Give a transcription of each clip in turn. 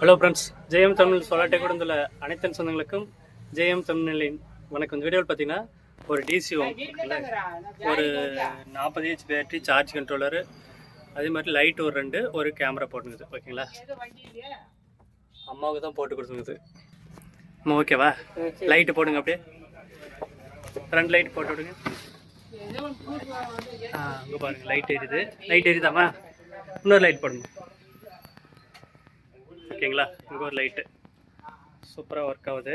Hello friends ஜெயம் தமிழ் சொலாட்டை கொடுந்துள்ள அனைத்து சொந்தங்களுக்கும் ஜெயம் தமிழின் வணக்கம். இந்த வீடியோவில் பார்த்தீங்கன்னா ஒரு டிசிஓ ஒரு நாற்பது ஹெச் பேட்டரி சார்ஜ் கண்ட்ரோலரு அதே மாதிரி லைட் ஒரு ரெண்டு ஒரு கேமரா போட்டுங்குது ஓகேங்களா? அம்மாவுக்கு தான் போட்டு கொடுத்துங்குது அம்மா ஓகேவா லைட்டு போடுங்க அப்படியே. ரெண்டு லைட் போட்டு விடுங்க. ஆ அங்கே பாருங்க லைட் எரியுது லைட் எரியுதாம்மா இன்னொரு லைட் போடுங்க. ஓகேங்களா இங்கே ஒரு லைட்டு சூப்பராக ஒர்க் ஆகுது.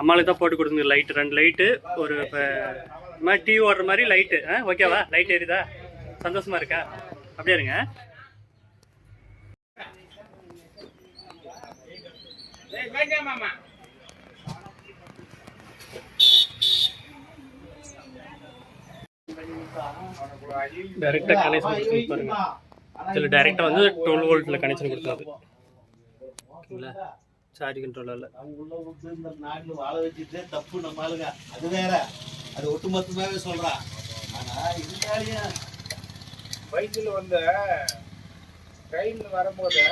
அம்மாளுக்கு தான் போட்டு கொடுத்துங்க லைட்டு ரெண்டு லைட்டு ஒரு இப்போ டீ ஓடுற மாதிரி லைட்டு ஆ ஓகேவா லைட் எரியுதா சந்தோஷமா இருக்கா? அப்படியே இருங்க. டைரெக்டாக கனெக்ஷன் கொடுத்து பாருங்க. இதில் டைரெக்டாக வந்து டுவெல் வோல்ட்டில் கனெக்ஷன் கொடுத்தாது ஓகேங்களா சார்ஜ் கண்ட்ரோலில் அவங்க உள்ள விட்டு இந்த நாட்டுல வாழ வச்சுட்டு தப்பு நம்ம ஆளுங்க. அது வேற. அது ஒட்டுமொத்தமாவே சொல்றா. ஆனா இருந்தாலும் பைக்கில் வந்த ட்ரெயினில் வரும்போது